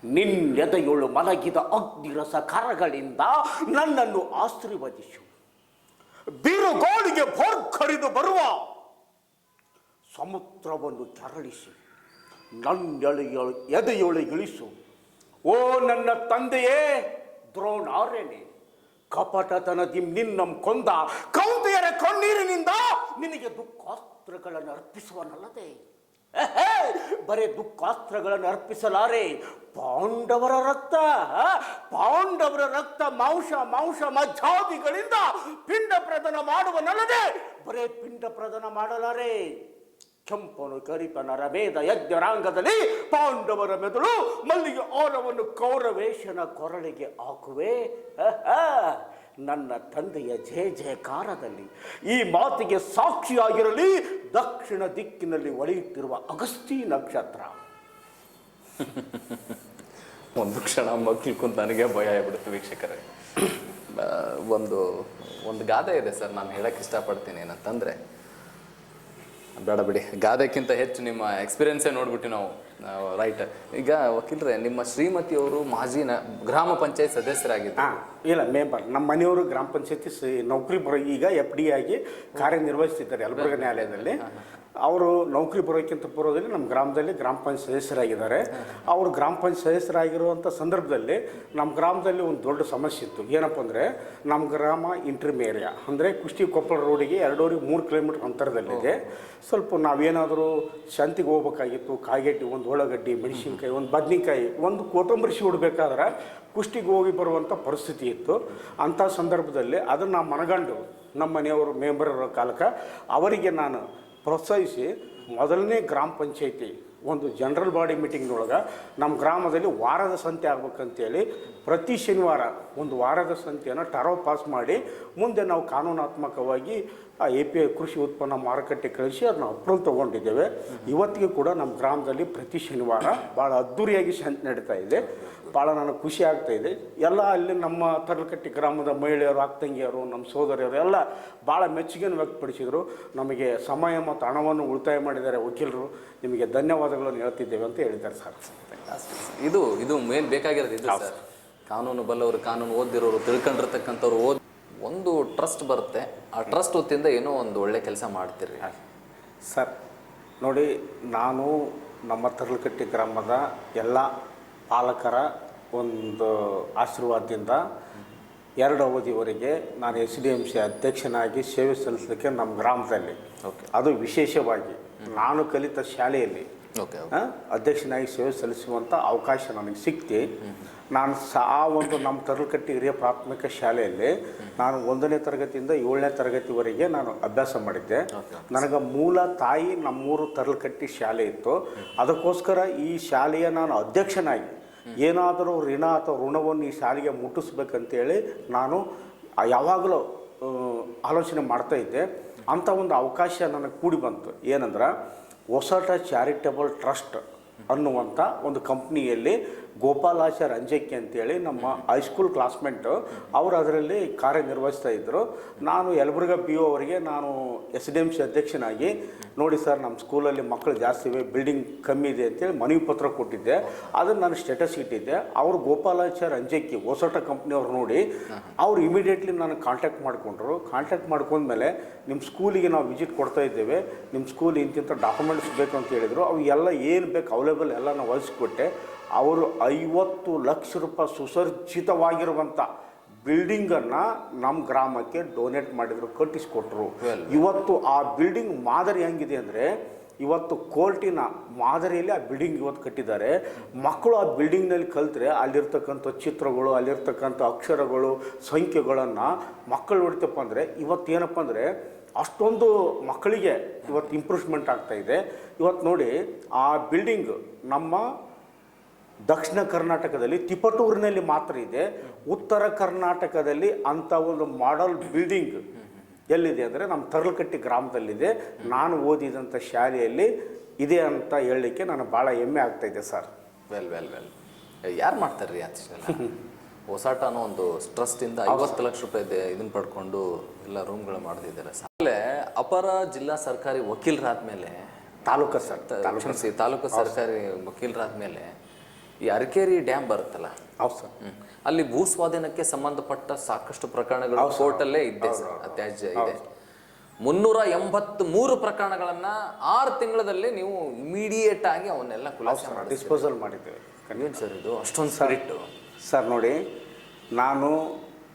ನಿನ್ನೆದೆಯೊಳು ಮಲಗಿದ ಅಗ್ನಿರಸ ಕರಗಳಿಂದ ನನ್ನನ್ನು ಆಶೀರ್ವದಿಸು. ಬಿರುಗೋಳಿಗೆ ಭೋರ್ಕರಿದು ಬರುವ ಸಮುದ್ರವನ್ನು ಕೆರಳಿಸಿ ನನ್ನೆಳೆಯ ಎದೆಯೊಳು ಇಳಿಸು. ಓ ನನ್ನ ತಂದೆಯೇ ದ್ರೋಣಾರ್ಯನೇ ಕಪಟತನದಿ ನಿನ್ನಂ ಕೊಂದ, ಕೌಂತೆಯರ ಕಣ್ಣೀರಿನಿಂದ ನಿನಗೆ ದುಃಖಾಸ್ತ್ರಗಳನ್ನು ಅರ್ಪಿಸುವನಲ್ಲದೆ. ಬರೇ ದುಃಖಾಸ್ತ್ರಗಳನ್ನು ಅರ್ಪಿಸಲಾರೆ. ಪಾಂಡವರ ರಕ್ತ ಪಾಂಡವರ ರಕ್ತ ಮಾಂಸ ಮಾಂಸ ಮಜ್ಜಾದಿಗಳಿಂದ ಪಿಂಡ ಪ್ರದಾನ ಮಾಡುವನಲ್ಲದೆ, ಬರೇ ಪಿಂಡ ಪ್ರದಾನ ಮಾಡಲಾರೆ. ಕೆಂಪನು ಕರಿಪನ ರಮೇದ ಯಜ್ಞರಾಂಗದಲ್ಲಿ ಪಾಂಡವರ ಮೆದುಳು ಮಲ್ಲಿಗೆ ಓರವನ್ನು ಕೌರವೇಶನ ಕೊರಳಿಗೆ ಹಾಕುವೆ. ನನ್ನ ತಂದೆಯ ಜಯ ಜಯಕಾರದಲ್ಲಿ ಈ ಮಾತಿಗೆ ಸಾಕ್ಷಿಯಾಗಿರಲಿ ದಕ್ಷಿಣ ದಿಕ್ಕಿನಲ್ಲಿ ಒಳೆಯುತ್ತಿರುವ ಅಗಸ್ತಿ ನಕ್ಷತ್ರ. ಒಂದು ಕ್ಷಣ ಮಕ್ಕಳು ನನಗೆ ಭಯ ಆಗ್ಬಿಡುತ್ತೆ ವೀಕ್ಷಕರೇ. ಒಂದು ಒಂದು ಗಾದೆ ಇದೆ ಸರ್, ನಾನು ಹೇಳಕ್ಕೆ ಇಷ್ಟಪಡ್ತೀನಿ ಏನಂತಂದರೆ ಬೇಡ ಬಿಡಿ. ಗಾದೆಕ್ಕಿಂತ ಹೆಚ್ಚು ನಿಮ್ಮ ಎಕ್ಸ್ಪೀರಿಯನ್ಸೇ ನೋಡ್ಬಿಟ್ಟು ನಾವು ರೈಟ್ ಈಗ ವಕೀಲ್ರೆ ನಿಮ್ಮ ಶ್ರೀಮತಿಯವರು ಮಾಜಿ ಗ್ರಾಮ ಪಂಚಾಯತ್ ಸದಸ್ಯರಾಗಿದ್ದರು ಇಲ್ಲ ಮೆಂಬರ್. ನಮ್ಮ ಮನೆಯವರು ಗ್ರಾಮ ಪಂಚಾಯತಿ ನೌಕರಿ ಬರೋ ಈಗ ಎಫ್ ಡಿ ಆಗಿ ಕಾರ್ಯನಿರ್ವಹಿಸ್ತಿದ್ದಾರೆ ಯಲಬುರ್ಗ ನ್ಯಾಯಾಲಯದಲ್ಲಿ. ಅವರು ನೌಕರಿ ಬರೋಕ್ಕಿಂತ ಪೂರ್ವದಲ್ಲಿ ನಮ್ಮ ಗ್ರಾಮದಲ್ಲಿ ಗ್ರಾಮ ಪಂಚಾಯತ್ ಸದಸ್ಯರಾಗಿದ್ದಾರೆ. ಅವರು ಗ್ರಾಮ ಪಂಚಾಯತ್ ಸದಸ್ಯರಾಗಿರುವಂಥ ಸಂದರ್ಭದಲ್ಲಿ ನಮ್ಮ ಗ್ರಾಮದಲ್ಲಿ ಒಂದು ದೊಡ್ಡ ಸಮಸ್ಯೆ ಇತ್ತು. ಏನಪ್ಪ ಅಂದರೆ ನಮ್ಮ ಗ್ರಾಮ ಇಂಟ್ರಿಮ್ ಏರಿಯಾ ಅಂದರೆ ಕುಷ್ಟಿ ಕೊಪ್ಪಳ ರೋಡಿಗೆ ಎರಡೂವರೆ ಮೂರು ಕಿಲೋಮೀಟ್ರ್ ಅಂತರದಲ್ಲಿದೆ. ಸ್ವಲ್ಪ ನಾವೇನಾದರೂ ಶಾಂತಿಗೆ ಹೋಗ್ಬೇಕಾಗಿತ್ತು. ಕಾಯಿಗೆಡ್ಡಿ ಒಂದು ಉಳ್ಳಾಗಡ್ಡಿ, ಮೆಣಸಿನ್ಕಾಯಿ, ಒಂದು ಬದ್ನಿಕಾಯಿ, ಒಂದು ಕೊತ್ತಂಬರಿ ಉಡಬೇಕಾದ್ರೆ ಕುಷ್ಟಿಗೆ ಹೋಗಿ ಬರುವಂಥ ಪರಿಸ್ಥಿತಿ ಇತ್ತು. ಅಂಥ ಸಂದರ್ಭದಲ್ಲಿ ಅದನ್ನು ಮನಗಂಡು ನಮ್ಮ ಮನೆಯವರು ಮೆಂಬರ್ ಕಾಲಕ್ಕೆ ಅವರಿಗೆ ನಾನು ಪ್ರೋತ್ಸಾಹಿಸಿ ಮೊದಲನೇ ಗ್ರಾಮ ಪಂಚಾಯಿತಿ ಒಂದು ಜನರಲ್ ಬಾಡಿ ಮೀಟಿಂಗ್ನೊಳಗೆ ನಮ್ಮ ಗ್ರಾಮದಲ್ಲಿ ವಾರದ ಸಂತೆ ಆಗ್ಬೇಕಂತೇಳಿ ಪ್ರತಿ ಶನಿವಾರ ಒಂದು ವಾರದ ಸಂತೆಯನ್ನು ಟರೋ ಪಾಸ್ ಮಾಡಿ ಮುಂದೆ ನಾವು ಕಾನೂನಾತ್ಮಕವಾಗಿ ಆ ಎ ಪಿ ಐ ಕೃಷಿ ಉತ್ಪನ್ನ ಮಾರುಕಟ್ಟೆ ಕಳಿಸಿ ಅದನ್ನ ಅಪ್ರೂವಲ್ ತೊಗೊಂಡಿದ್ದೇವೆ. ಇವತ್ತಿಗೆ ಕೂಡ ನಮ್ಮ ಗ್ರಾಮದಲ್ಲಿ ಪ್ರತಿ ಶನಿವಾರ ಭಾಳ ಅದ್ಧೂರಿಯಾಗಿ ಸಂತೆ ನಡೀತಾ ಇದೆ. ಭಾಳ ನನಗೆ ಖುಷಿ ಆಗ್ತಾ ಇದೆ. ಎಲ್ಲ ಅಲ್ಲಿ ನಮ್ಮ ತರಲಕಟ್ಟಿ ಗ್ರಾಮದ ಮಹಿಳೆಯರು ಅಕ್ಕಂಗಿಯರು ನಮ್ಮ ಸೋದರಿಯರು ಎಲ್ಲ ಭಾಳ ಮೆಚ್ಚುಗೆಯನ್ನು ವ್ಯಕ್ತಪಡಿಸಿದರು. ನಮಗೆ ಸಮಯ ಮತ್ತು ಹಣವನ್ನು ಉಳಿತಾಯ ಮಾಡಿದ್ದಾರೆ ವಕೀಲರು. ನಿಮಗೆ ಧನ್ಯವಾದಗಳನ್ನು ಹೇಳ್ತಿದ್ದೇವೆ ಅಂತ ಹೇಳಿದ್ದಾರೆ ಸರ್. ಇದು ಇದು ಮೇನ್ ಬೇಕಾಗಿರೋದು ಇದು ಸರ್. ಕಾನೂನು ಬಲ್ಲವರು ಕಾನೂನು ಓದಿರೋರು ತಿಳ್ಕೊಂಡಿರ್ತಕ್ಕಂಥವ್ರು ಓದಿ ಒಂದು ಟ್ರಸ್ಟ್ ಬರುತ್ತೆ. ಆ ಟ್ರಸ್ಟ್ ಹೊತ್ತಿಂದ ಏನೋ ಒಂದು ಒಳ್ಳೆ ಕೆಲಸ ಮಾಡ್ತೀರಿ ಸರ್ ನೋಡಿ ನಾನು ನಮ್ಮ ತರಲಕಟ್ಟಿ ಗ್ರಾಮದ ಎಲ್ಲ ಪಾಲಕರ ಒಂದು ಆಶೀರ್ವಾದದಿಂದ ಎರಡು ಅವಧಿವರೆಗೆ ನಾನು ಎಸ್ ಡಿ ಎಂ ಸಿ ಅಧ್ಯಕ್ಷನಾಗಿ ಸೇವೆ ಸಲ್ಲಿಸಲಿಕ್ಕೆ ನಮ್ಮ ಗ್ರಾಮದಲ್ಲಿ. ಓಕೆ. ಅದು ವಿಶೇಷವಾಗಿ ನಾನು ಕಲಿತ ಶಾಲೆಯಲ್ಲಿ ಓಕೆ ಅಧ್ಯಕ್ಷನಾಗಿ ಸೇವೆ ಸಲ್ಲಿಸುವಂಥ ಅವಕಾಶ ನನಗೆ ಸಿಕ್ತಿ. ನಾನು ಸಹ ಆ ಒಂದು ನಮ್ಮ ತರಲಕಟ್ಟಿ ಹಿರಿಯ ಪ್ರಾಥಮಿಕ ಶಾಲೆಯಲ್ಲಿ ನಾನು ಒಂದನೇ ತರಗತಿಯಿಂದ ಏಳನೇ ತರಗತಿವರೆಗೆ ನಾನು ಅಭ್ಯಾಸ ಮಾಡಿದ್ದೆ. ನನಗೆ ಮೂಲ ತಾಯಿ ನಮ್ಮೂರು ತರಲಕಟ್ಟಿ ಶಾಲೆ ಇತ್ತು. ಅದಕ್ಕೋಸ್ಕರ ಈ ಶಾಲೆಯ ನಾನು ಅಧ್ಯಕ್ಷನಾಗಿ ಏನಾದರೂ ಋಣ ಅಥವಾ ಋಣವನ್ನು ಈ ಶಾಲೆಗೆ ಮುಟ್ಟಿಸ್ಬೇಕಂತೇಳಿ ನಾನು ಯಾವಾಗಲೂ ಆಲೋಚನೆ ಮಾಡ್ತಾ ಇದ್ದೆ. ಅಂಥ ಒಂದು ಅವಕಾಶ ನನಗೆ ಕೂಡಿ ಬಂತು. ಏನಂದ್ರೆ ಹೊಸಟ ಚಾರಿಟಬಲ್ ಟ್ರಸ್ಟ್ ಅನ್ನುವಂಥ ಒಂದು ಕಂಪ್ನಿಯಲ್ಲಿ ಗೋಪಾಲಾಚಾರ್ ಅಂಜಕ್ಕಿ ಅಂತೇಳಿ ನಮ್ಮ ಹೈಸ್ಕೂಲ್ ಕ್ಲಾಸ್ಮೇಟು ಅವರು ಅದರಲ್ಲಿ ಕಾರ್ಯನಿರ್ವಹಿಸ್ತಾ ಇದ್ದರು ನಾನು ಯಲಬುರ್ಗ ಪಿ ಒ ಅವರಿಗೆ ನಾನು ಎಸ್ ಡಿ ಎಂ ಸಿ ಅಧ್ಯಕ್ಷನಾಗಿ, ನೋಡಿ ಸರ್ ನಮ್ಮ ಸ್ಕೂಲಲ್ಲಿ ಮಕ್ಕಳು ಜಾಸ್ತಿ ಇವೆ ಬಿಲ್ಡಿಂಗ್ ಕಮ್ಮಿ ಇದೆ ಅಂತೇಳಿ ಮನವಿ ಪತ್ರ ಕೊಟ್ಟಿದ್ದೆ. ಅದನ್ನು ನಾನು ಸ್ಟೇಟಸ್ ಇಟ್ಟಿದ್ದೆ. ಅವರು ಗೋಪಾಲಾಚಾರ್ ರಂಜಕ್ಕಿ ಹೊಸೋಟ ಕಂಪ್ನಿಯವ್ರು ನೋಡಿ, ಅವ್ರು ಇಮಿಡಿಯೇಟ್ಲಿ ನಾನು ಕಾಂಟ್ಯಾಕ್ಟ್ ಮಾಡಿಕೊಂಡ್ರು. ಕಾಂಟ್ಯಾಕ್ಟ್ ಮಾಡ್ಕೊಂಡ್ಮೇಲೆ ನಿಮ್ಮ ಸ್ಕೂಲಿಗೆ ನಾವು ವಿಸಿಟ್ ಕೊಡ್ತಾ ಇದ್ದೇವೆ. ನಿಮ್ಮ ಸ್ಕೂಲ್ ಇಂತಿಂಥ ಡಾಕ್ಯುಮೆಂಟ್ಸ್ ಬೇಕು ಅಂತ ಹೇಳಿದರು. ಅವು ಎಲ್ಲ ಏನು ಬೇಕು ಅವೈಲೇಬಲ್ ಎಲ್ಲ ನಾವು ಒದಗಿಸ್ಕೊಟ್ಟೆ ಅವರು ಐವತ್ತು ಲಕ್ಷ ರೂಪಾಯಿ ಸುಸರ್ಜಿತವಾಗಿರುವಂಥ ಬಿಲ್ಡಿಂಗನ್ನು ನಮ್ಮ ಗ್ರಾಮಕ್ಕೆ ಡೊನೇಟ್ ಮಾಡಿದರು ಕಟ್ಟಿಸ್ಕೊಟ್ರು. ಇವತ್ತು ಆ ಬಿಲ್ಡಿಂಗ್ ಮಾದರಿ ಹೆಂಗಿದೆ ಅಂದರೆ ಇವತ್ತು ಕೋರ್ಟಿನ ಮಾದರಿಯಲ್ಲಿ ಆ ಬಿಲ್ಡಿಂಗ್ ಇವತ್ತು ಕಟ್ಟಿದ್ದಾರೆ. ಮಕ್ಕಳು ಆ ಬಿಲ್ಡಿಂಗ್ನಲ್ಲಿ ಕಲಿತ್ರೆ ಅಲ್ಲಿರ್ತಕ್ಕಂಥ ಚಿತ್ರಗಳು ಅಲ್ಲಿರ್ತಕ್ಕಂಥ ಅಕ್ಷರಗಳು ಸಂಖ್ಯೆಗಳನ್ನು ಮಕ್ಕಳು ಹೊಡಿತಪ್ಪ ಅಂದರೆ ಇವತ್ತು ಏನಪ್ಪ ಅಂದರೆ ಅಷ್ಟೊಂದು ಮಕ್ಕಳಿಗೆ ಇವತ್ತು ಇಂಪ್ರೂವ್ಮೆಂಟ್ ಆಗ್ತಾ ಇದೆ. ಇವತ್ತು ನೋಡಿ ಆ ಬಿಲ್ಡಿಂಗ್ ನಮ್ಮ ದಕ್ಷಿಣ ಕರ್ನಾಟಕದಲ್ಲಿ ತಿಪಟೂರಿನಲ್ಲಿ ಮಾತ್ರ ಇದೆ. ಉತ್ತರ ಕರ್ನಾಟಕದಲ್ಲಿ ಅಂಥ ಒಂದು ಮಾಡಲ್ ಬಿಲ್ಡಿಂಗ್ ಎಲ್ಲಿದೆ ಅಂದರೆ ನಮ್ಮ ತರಲಕಟ್ಟಿ ಗ್ರಾಮದಲ್ಲಿದೆ. ನಾನು ಓದಿದಂಥ ಶಾಲೆಯಲ್ಲಿ ಇದೆ ಅಂತ ಹೇಳಲಿಕ್ಕೆ ನಾನು ಭಾಳ ಹೆಮ್ಮೆ ಆಗ್ತಾ ಇದೆ ಸರ್. ವೆಲ್ ವೆಲ್ ವೆಲ್ ಯಾರು ಮಾಡ್ತಾರೆ ರೀ ಅಷ್ಟೆಲ್ಲ ಹೊಸಾಟ ಅನ್ನೋ ಒಂದು ಟ್ರಸ್ಟಿಂದ ಐವತ್ತು ಲಕ್ಷ ರೂಪಾಯಿ ಇದನ್ನ ಪಡ್ಕೊಂಡು ಎಲ್ಲ ರೂಮ್ಗಳು ಮಾಡ್ತಿದ್ದಾರೆ ಆಮೇಲೆ ಅಪರ ಜಿಲ್ಲಾ ಸರ್ಕಾರಿ ವಕೀಲರಾದ ಮೇಲೆ ತಾಲೂಕು ಸರ್ ಕ್ಷಮಿಸಿ ತಾಲೂಕು ಸರ್ಕಾರಿ ವಕೀಲರಾದ್ಮೇಲೆ ಈ ಅರಕೇರಿ ಡ್ಯಾಮ್ ಬರುತ್ತಲ್ಲ? ಹೌದು ಸರ್. ಅಲ್ಲಿ ಭೂ ಸ್ವಾಧೀನಕ್ಕೆ ಸಂಬಂಧಪಟ್ಟ ಸಾಕಷ್ಟು ಪ್ರಕರಣಗಳು ಕೋರ್ಟಲ್ಲೇ ಇದ್ದೆ ಸರ್ ಅತ್ಯಾಜ್ಯ ಇದೆ. ಮುನ್ನೂರ ಎಂಬತ್ ಮೂರು ಪ್ರಕರಣಗಳನ್ನ ಆರು ತಿಂಗಳಲ್ಲಿ ನೀವು ಇಮಿಡಿಯೇಟ್ ಆಗಿ ಅವನ್ನೆಲ್ಲ ಖುಲಾಸೆ ಮಾಡಿ ಡಿಸ್ಪೋಸಲ್ ಮಾಡಿದ್ದೇವೆ. ಏನ್ ಸರ್ ಇದು? ಅಷ್ಟೊಂದು ಸ್ಪಿರಿಟ್. ಸರ್ ನೋಡಿ ನಾನು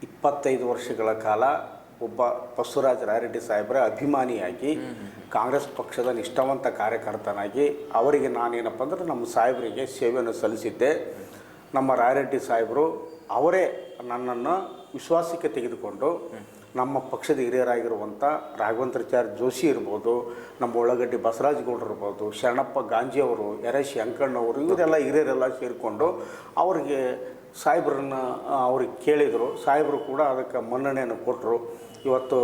ಇಪ್ಪತ್ತೈದು ವರ್ಷಗಳ ಕಾಲ ಒಬ್ಬ ಬಸವರಾಜ ರಾಯರೆಡ್ಡಿ ಸಾಹೇಬರ ಅಭಿಮಾನಿಯಾಗಿ ಕಾಂಗ್ರೆಸ್ ಪಕ್ಷದ ನಿಷ್ಠಾವಂತ ಕಾರ್ಯಕರ್ತನಾಗಿ ಅವರಿಗೆ ನಾನೇನಪ್ಪ ಅಂದ್ರೆ ನಮ್ಮ ಸಾಹೇಬರಿಗೆ ಸೇವೆಯನ್ನು ಸಲ್ಲಿಸಿದ್ದೆ. ನಮ್ಮ ರಾಯರೆಡ್ಡಿ ಸಾಹೇಬರು ಅವರೇ ನನ್ನನ್ನು ವಿಶ್ವಾಸಕ್ಕೆ ತೆಗೆದುಕೊಂಡು ನಮ್ಮ ಪಕ್ಷದ ಹಿರಿಯರಾಗಿರುವಂಥ ರಾಘವಂತ್ರಚಾರ್ ಜೋಶಿ ಇರ್ಬೋದು ನಮ್ಮ ಉಳ್ಳಾಗಡ್ಡಿ ಬಸವರಾಜ ಗೌಡ್ರು ಇರ್ಬೋದು ಶರಣಪ್ಪ ಗಾಂಜಿಯವರು ಅವರು ಎಸ್ ಅಂಕಣ್ಣವರು ಇವರೆಲ್ಲ ಹಿರಿಯರೆಲ್ಲ ಸೇರಿಕೊಂಡು ಅವರಿಗೆ ಸಾಹೇಬ್ರನ್ನ ಅವ್ರಿಗೆ ಕೇಳಿದರು. ಸಾಹೇಬರು ಕೂಡ ಅದಕ್ಕೆ ಮನ್ನಣೆಯನ್ನು ಕೊಟ್ಟರು ಇವತ್ತು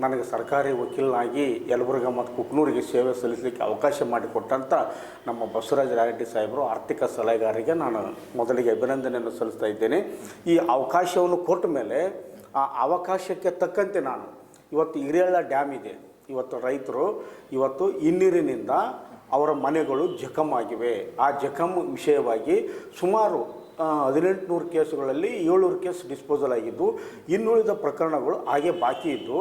ನನಗೆ ಸರ್ಕಾರಿ ವಕೀಲನಾಗಿ ಯಲಬುರ್ಗ ಮತ್ತು ಕುಕ್ನೂರಿಗೆ ಸೇವೆ ಸಲ್ಲಿಸಲಿಕ್ಕೆ ಅವಕಾಶ ಮಾಡಿಕೊಟ್ಟಂಥ ನಮ್ಮ ಬಸವರಾಜ ರಾಯರೆಡ್ಡಿ ಸಾಹೇಬರು ಆರ್ಥಿಕ ಸಲಹೆಗಾರರಿಗೆ ನಾನು ಮೊದಲಿಗೆ ಅಭಿನಂದನೆಯನ್ನು ಸಲ್ಲಿಸ್ತಾ ಇದ್ದೇನೆ. ಈ ಅವಕಾಶವನ್ನು ಕೊಟ್ಟ ಮೇಲೆ ಆ ಅವಕಾಶಕ್ಕೆ ತಕ್ಕಂತೆ ನಾನು ಇವತ್ತು ಹಿರಿಯಳ್ಳ ಡ್ಯಾಮ್ ಇದೆ. ಇವತ್ತು ರೈತರು ಇವತ್ತು ಹಿನ್ನೀರಿನಿಂದ ಅವರ ಮನೆಗಳು ಜಖಮ್ ಆಗಿವೆ. ಆ ಜಖಮ್ ವಿಷಯವಾಗಿ ಸುಮಾರು ಹದಿನೆಂಟುನೂರು ಕೇಸುಗಳಲ್ಲಿ ಏಳ್ನೂರು ಕೇಸ್ ಡಿಸ್ಪೋಸಲ್ ಆಗಿದ್ದು, ಇನ್ನುಳಿದ ಪ್ರಕರಣಗಳು ಹಾಗೆ ಬಾಕಿ ಇದ್ದು,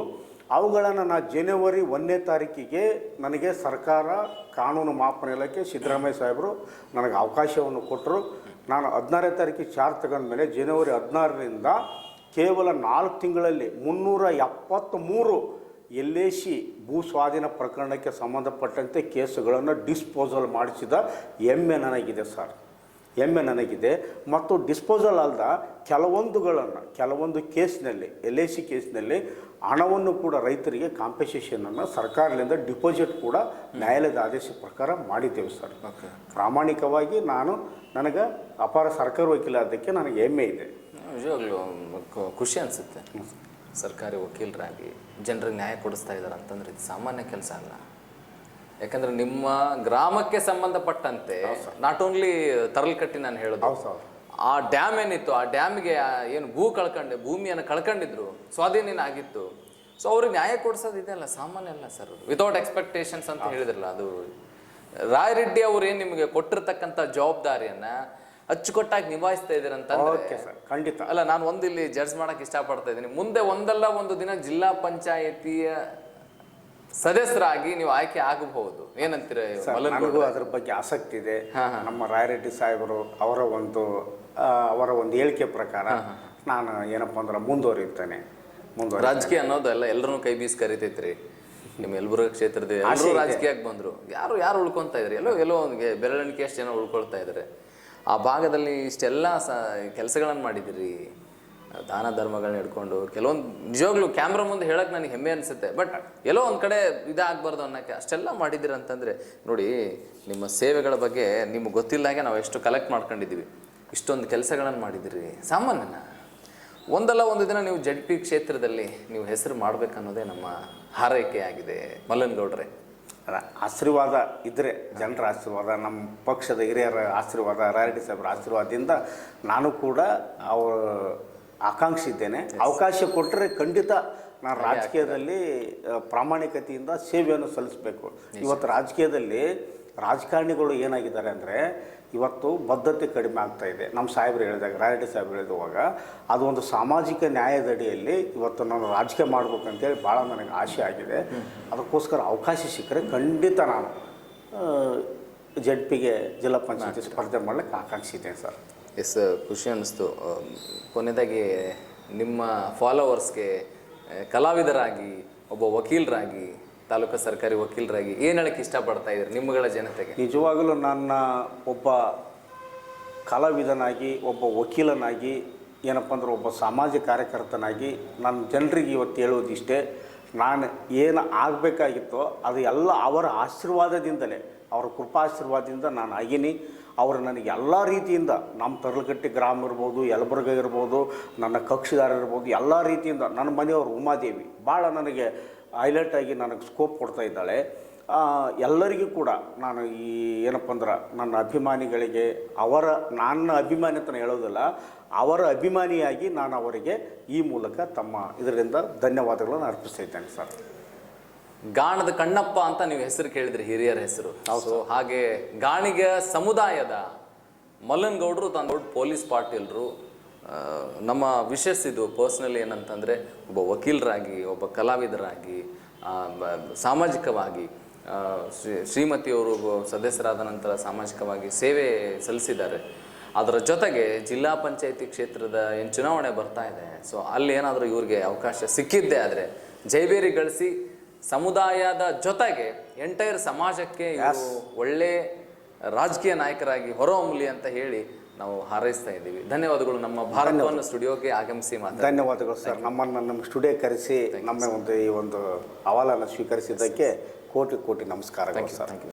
ಅವುಗಳನ್ನು ನಾ ಜನವರಿ ಒಂದನೇ ತಾರೀಕಿಗೆ ನನಗೆ ಸರ್ಕಾರ ಕಾನೂನು ಮಾಪನ ಇಲಾಖೆ ಸಿದ್ದರಾಮಯ್ಯ ಸಾಹೇಬರು ನನಗೆ ಅವಕಾಶವನ್ನು ಕೊಟ್ಟರು ನಾನು ಹದಿನಾರನೇ ತಾರೀಕಿಗೆ ಚಾರ್ಜ್ ತಗೊಂಡ ಮೇಲೆ ಜನವರಿ ಹದಿನಾರರಿಂದ ಕೇವಲ ನಾಲ್ಕು ತಿಂಗಳಲ್ಲಿ ಮುನ್ನೂರ ಎಪ್ಪತ್ತ್ಮೂರು ಎಲ್ ಎ ಸಿ ಭೂ ಸ್ವಾಧೀನ ಪ್ರಕರಣಕ್ಕೆ ಸಂಬಂಧಪಟ್ಟಂತೆ ಕೇಸುಗಳನ್ನು ಡಿಸ್ಪೋಸಲ್ ಮಾಡಿಸಿದ ಹೆಮ್ಮೆ ನನಗಿದೆ ಸರ್. ಹೆಮ್ಮೆ ನನಗಿದೆ. ಮತ್ತು ಡಿಸ್ಪೋಸಲ್ ಅಲ್ಲದ ಕೆಲವೊಂದುಗಳನ್ನು ಕೆಲವೊಂದು ಕೇಸ್ನಲ್ಲಿ ಎಲ್ ಐ ಸಿ ಕೇಸ್ನಲ್ಲಿ ಹಣವನ್ನು ಕೂಡ ರೈತರಿಗೆ ಕಾಂಪೆಸೇಷನನ್ನು ಸರ್ಕಾರದಿಂದ ಡಿಪಾಸಿಟ್ ಕೂಡ ನ್ಯಾಯಾಲಯದ ಆದೇಶ ಪ್ರಕಾರ ಮಾಡಿದ್ದೇವೆ ಸರ್. ಪ್ರಾಮಾಣಿಕವಾಗಿ ನಾನು ನನಗೆ ಅಪಾರ ಸರ್ಕಾರಿ ವಕೀಲ ಅದಕ್ಕೆ ನನಗೆ ಹೆಮ್ಮೆ ಇದೆ. ನಿಜವಾಗ್ಲೂ ಖುಷಿ ಅನಿಸುತ್ತೆ. ಸರ್ಕಾರಿ ವಕೀಲರಾಗಿ ಜನರಿಗೆ ನ್ಯಾಯ ಕೊಡಿಸ್ತಾ ಇದ್ದಾರೆ ಅಂತಂದ್ರೆ ಇದು ಸಾಮಾನ್ಯ ಕೆಲಸ ಅಲ್ಲ. ಯಾಕಂದ್ರೆ ನಿಮ್ಮ ಗ್ರಾಮಕ್ಕೆ ಸಂಬಂಧಪಟ್ಟಂತೆ ನಾಟ್ ಓನ್ಲಿ ತರಲ್ಕಟ್ಟಿ ನಾನು ಹೇಳೋದು ಆ ಡ್ಯಾಮ್ ಏನಿತ್ತು ಆ ಡ್ಯಾಮ್ಗೆ ಏನು ಭೂ ಕಳ್ಕೊಂಡೆ ಭೂಮಿಯನ್ನು ಕಳ್ಕೊಂಡಿದ್ರು ಸ್ವಾಧೀನ ಆಗಿತ್ತು. ಸೊ ಅವ್ರಿಗೆ ನ್ಯಾಯ ಕೊಡಿಸೋದು ಇದೆಲ್ಲ ಸಾಮಾನ್ಯ ಅಲ್ಲ ಸರ್ ವಿತೌಟ್ ಎಕ್ಸ್ಪೆಕ್ಟೇಷನ್ಸ್ ಅಂತ ಹೇಳಿದ್ರಲ್ಲ ಅದು. ರಾಯರೆಡ್ಡಿ ಅವರು ಏನು ನಿಮಗೆ ಕೊಟ್ಟಿರ್ತಕ್ಕಂಥ ಜವಾಬ್ದಾರಿಯನ್ನ ಅಚ್ಚುಕಟ್ಟಾಗಿ ನಿಭಾಯಿಸ್ತಾ ಇದ್ದೀರಂತ ಖಂಡಿತ. ಅಲ್ಲ ನಾನು ಒಂದು ಇಲ್ಲಿ ಜಡ್ಜ್ ಮಾಡೋಕ್ಕೆ ಇಷ್ಟಪಡ್ತಾ ಇದ್ದೀನಿ. ಮುಂದೆ ಒಂದಲ್ಲ ಒಂದು ದಿನ ಜಿಲ್ಲಾ ಪಂಚಾಯತಿಯ ಸದಸ್ಯರಾಗಿ ನೀವು ಆಯ್ಕೆ ಆಗಬಹುದು. ಏನಂತೀರ ನನಗೂ ಅದ್ರ ಬಗ್ಗೆ ಆಸಕ್ತಿ ಇದೆ. ನಮ್ಮ ರಾಯರೆಡ್ಡಿ ಸಾಹೇಬರು ಅವರ ಒಂದು ಆ, ಅವರ ಒಂದು ಹೇಳಿಕೆ ಪ್ರಕಾರ ನಾನು ಏನಪ್ಪಾ ಅಂದ್ರೆ ಮುಂದುವರಿಯುತ್ತೇನೆ. ಮುಂದುವರಿ ರಾಜಕೀಯ ಅನ್ನೋದು ಎಲ್ಲರೂ ಕೈ ಬೀಸ್ ಕರಿತೈತ್ರಿ. ನಿಮ್ಮ ಯಲಬುರ್ಗ ಕ್ಷೇತ್ರದ ಎಲ್ಲರೂ ರಾಜಕೀಯಕ್ಕೆ ಬಂದ್ರು. ಯಾರು ಯಾರು ಉಳ್ಕೊಂತ ಇದ್ರಿ? ಎಲ್ಲೋ ಎಲ್ಲೋ ಒಂದ್ಗೆ ಬೆರಳಿಕೆ ಅಷ್ಟು ಜನ ಉಳ್ಕೊಳ್ತಾ ಇದ್ದಾರೆ ಆ ಭಾಗದಲ್ಲಿ ಇಷ್ಟೆಲ್ಲ ಸ ಕೆಲಸಗಳನ್ನು ಮಾಡಿದಿರಿ ದಾನ ಧರ್ಮಗಳನ್ನ ಇಟ್ಕೊಂಡು ಕೆಲವೊಂದು ನಿಜವಾಗ್ಲೂ ಕ್ಯಾಮ್ರಾ ಮುಂದೆ ಹೇಳಕ್ ನನಗೆ ಹೆಮ್ಮೆ ಅನಿಸುತ್ತೆ. ಬಟ್ ಎಲ್ಲೋ ಒಂದು ಕಡೆ ಇದಾಗಬಾರ್ದು ಅನ್ನೋಕ್ಕೆ ಅಷ್ಟೆಲ್ಲ ಮಾಡಿದ್ದೀರಂತಂದರೆ, ನೋಡಿ, ನಿಮ್ಮ ಸೇವೆಗಳ ಬಗ್ಗೆ ನಿಮ್ಗೆ ಗೊತ್ತಿಲ್ಲಾಗೆ ನಾವು ಎಷ್ಟು ಕಲೆಕ್ಟ್ ಮಾಡ್ಕೊಂಡಿದ್ದೀವಿ. ಇಷ್ಟೊಂದು ಕೆಲಸಗಳನ್ನು ಮಾಡಿದಿರಿ ಸಾಮಾನ್ಯನ, ಒಂದಲ್ಲ ಒಂದು ದಿನ ನೀವು ಜಡ್ ಪಿ ಕ್ಷೇತ್ರದಲ್ಲಿ ನೀವು ಹೆಸರು ಮಾಡ್ಬೇಕನ್ನೋದೇ ನಮ್ಮ ಹಾರೈಕೆಯಾಗಿದೆ ಮಲ್ಲನಗೌಡ್ರೆ. ಆಶೀರ್ವಾದ ಇದ್ದರೆ ಜನರ ಆಶೀರ್ವಾದ ನಮ್ಮ ಪಕ್ಷದ ಹಿರಿಯರ ಆಶೀರ್ವಾದ, ರಾಯರೆಡ್ಡಿ ಸಾಹೇಬರ ಆಶೀರ್ವಾದದಿಂದ ನಾನು ಕೂಡ ಅವ್ರ ಆಕಾಂಕ್ಷಿ ಇದ್ದೇನೆ ಅವಕಾಶ ಕೊಟ್ಟರೆ ಖಂಡಿತ ನಾನು ರಾಜಕೀಯದಲ್ಲಿ ಪ್ರಾಮಾಣಿಕತೆಯಿಂದ ಸೇವೆಯನ್ನು ಸಲ್ಲಿಸಬೇಕು. ಇವತ್ತು ರಾಜಕೀಯದಲ್ಲಿ ರಾಜಕಾರಣಿಗಳು ಏನಾಗಿದ್ದಾರೆ ಅಂದರೆ ಇವತ್ತು ಬದ್ಧತೆ ಕಡಿಮೆ ಆಗ್ತಾ ಇದೆ. ನಮ್ಮ ಸಾಹೇಬರು ಹೇಳಿದಾಗ ರಾಯರೆಡ್ಡಿ ಸಾಹೇಬ್ ಹೇಳಿದವಾಗ ಅದು ಒಂದು ಸಾಮಾಜಿಕ ನ್ಯಾಯದಡಿಯಲ್ಲಿ ಇವತ್ತು ನಾನು ರಾಜಕೀಯ ಮಾಡ್ಬೇಕಂತೇಳಿ ಭಾಳ ನನಗೆ ಆಸೆ ಆಗಿದೆ. ಅದಕ್ಕೋಸ್ಕರ ಅವಕಾಶ ಸಿಕ್ಕರೆ ಖಂಡಿತ ನಾನು ಜಡ್ಪಿಗೆ ಜಿಲ್ಲಾ ಪಂಚಾಯತಿ ಸ್ಪರ್ಧೆ ಮಾಡಲಿಕ್ಕೆ ಆಕಾಂಕ್ಷಿದ್ದೇನೆ ಸರ್. ಎಸ್ ಖುಷಿ ಅನ್ನಿಸ್ತು. ಕೊನೆಯದಾಗಿ ನಿಮ್ಮ ಫಾಲೋವರ್ಸ್ಗೆ ಕಲಾವಿದರಾಗಿ, ಒಬ್ಬ ವಕೀಲರಾಗಿ, ತಾಲೂಕು ಸರ್ಕಾರಿ ವಕೀಲರಾಗಿ ಏನು ಹೇಳಕ್ಕೆ ಇಷ್ಟಪಡ್ತಾ ಇದ್ದೀರಿ ನಿಮ್ಮಗಳ ಜನತೆಗೆ? ನಿಜವಾಗಲೂ ನನ್ನ ಒಬ್ಬ ಕಲಾವಿದನಾಗಿ, ಒಬ್ಬ ವಕೀಲನಾಗಿ, ಏನಪ್ಪ ಅಂದ್ರೆ ಒಬ್ಬ ಸಮಾಜ ಕಾರ್ಯಕರ್ತನಾಗಿ ನನ್ನ ಜನರಿಗೆ ಇವತ್ತು ಹೇಳೋದಿಷ್ಟೇ, ನಾನು ಏನು ಆಗಬೇಕಾಗಿತ್ತೋ ಅದು ಎಲ್ಲ ಅವರ ಆಶೀರ್ವಾದದಿಂದಲೇ, ಅವರ ಕೃಪಾಶೀರ್ವಾದದಿಂದ ನಾನು ಆಗೀನಿ. ಅವರು ನನಗೆ ಎಲ್ಲ ರೀತಿಯಿಂದ, ನಮ್ಮ ತರಲಕಟ್ಟೆ ಗ್ರಾಮ ಇರ್ಬೋದು, ಯಲಬುರ್ಗ ಇರ್ಬೋದು, ನನ್ನ ಕಕ್ಷಿದಾರ ಇರ್ಬೋದು, ಎಲ್ಲ ರೀತಿಯಿಂದ ನನ್ನ ಮನೆಯವರು ಉಮಾದೇವಿ ಭಾಳ ನನಗೆ ಹೈಲೈಟ್ ಆಗಿ ನನಗೆ ಸ್ಕೋಪ್ ಕೊಡ್ತಾ ಇದ್ದಾಳೆ. ಎಲ್ಲರಿಗೂ ಕೂಡ ನಾನು ಈ ಏನಪ್ಪ ಅಂದ್ರೆ, ನನ್ನ ಅಭಿಮಾನಿಗಳಿಗೆ, ಅವರ, ನನ್ನ ಅಭಿಮಾನಿ ಅಂತ ಹೇಳೋದಿಲ್ಲ, ಅವರ ಅಭಿಮಾನಿಯಾಗಿ ನಾನು ಅವರಿಗೆ ಈ ಮೂಲಕ ತಮ್ಮ ಇದರಿಂದ ಧನ್ಯವಾದಗಳನ್ನು ಅರ್ಪಿಸ್ತಾ ಇದ್ದೇನೆ ಸರ್. ಗಾಣದ ಕಣ್ಣಪ್ಪ ಅಂತ ನೀವು ಹೆಸರು ಕೇಳಿದ್ರಿ ಹಿರಿಯರ ಹೆಸರು. ಸೊ ಹಾಗೆ ಗಾಣಿಗ ಸಮುದಾಯದ ಮಲ್ಲನಗೌಡರು ತಾನು ದೊಡ್ಡ ಪೊಲೀಸ್ ಪಾಟೀಲ್ರು ನಮ್ಮ ವಿಶೇಷ ಇದು ಪರ್ಸ್ನಲಿ ಏನಂತಂದರೆ ಒಬ್ಬ ವಕೀಲರಾಗಿ ಒಬ್ಬ ಕಲಾವಿದರಾಗಿ ಸಾಮಾಜಿಕವಾಗಿ ಆ, ಶ್ರೀ ಶ್ರೀಮತಿಯವರು ಒಬ್ಬ ಸದಸ್ಯರಾದ ನಂತರ ಸಾಮಾಜಿಕವಾಗಿ ಸೇವೆ ಸಲ್ಲಿಸಿದ್ದಾರೆ. ಅದರ ಜೊತೆಗೆ ಜಿಲ್ಲಾ ಪಂಚಾಯತಿ ಕ್ಷೇತ್ರದ ಏನು ಚುನಾವಣೆ ಬರ್ತಾ ಇದೆ. ಸೊ ಅಲ್ಲಿ ಏನಾದರೂ ಇವ್ರಿಗೆ ಅವಕಾಶ ಸಿಕ್ಕಿದ್ದೇ ಆದರೆ ಜೈಬೇರಿ ಗಳಿಸಿ ಸಮುದಾಯದ ಜೊತೆಗೆ ಎಂಟೈರ್ ಸಮಾಜಕ್ಕೆ ಇವರು ಒಳ್ಳೆ ರಾಜಕೀಯ ನಾಯಕರಾಗಿ ಹೊರಹೊಮ್ಮಲಿ ಅಂತ ಹೇಳಿ ನಾವು ಹಾರೈಸ್ತಾ ಇದ್ದೀವಿ. ಧನ್ಯವಾದಗಳು. ನಮ್ಮ ಭಾರತವನ್ನು ಸ್ಟುಡಿಯೋಗೆ ಆಗಮಿಸಿ ಮಾತಾಡಿ. ಧನ್ಯವಾದಗಳು ಸರ್. ನಮ್ಮನ್ನು ನಮ್ಮ ಸ್ಟುಡಿಯೋ ಕರೆಸಿ ನಮ್ಮ ಒಂದು ಈ ಒಂದು ಅಹವಾಲನ್ನು ಸ್ವೀಕರಿಸಿದ್ದಕ್ಕೆ ಕೋಟಿ ಕೋಟಿ ನಮಸ್ಕಾರಗಳು ಸರ್.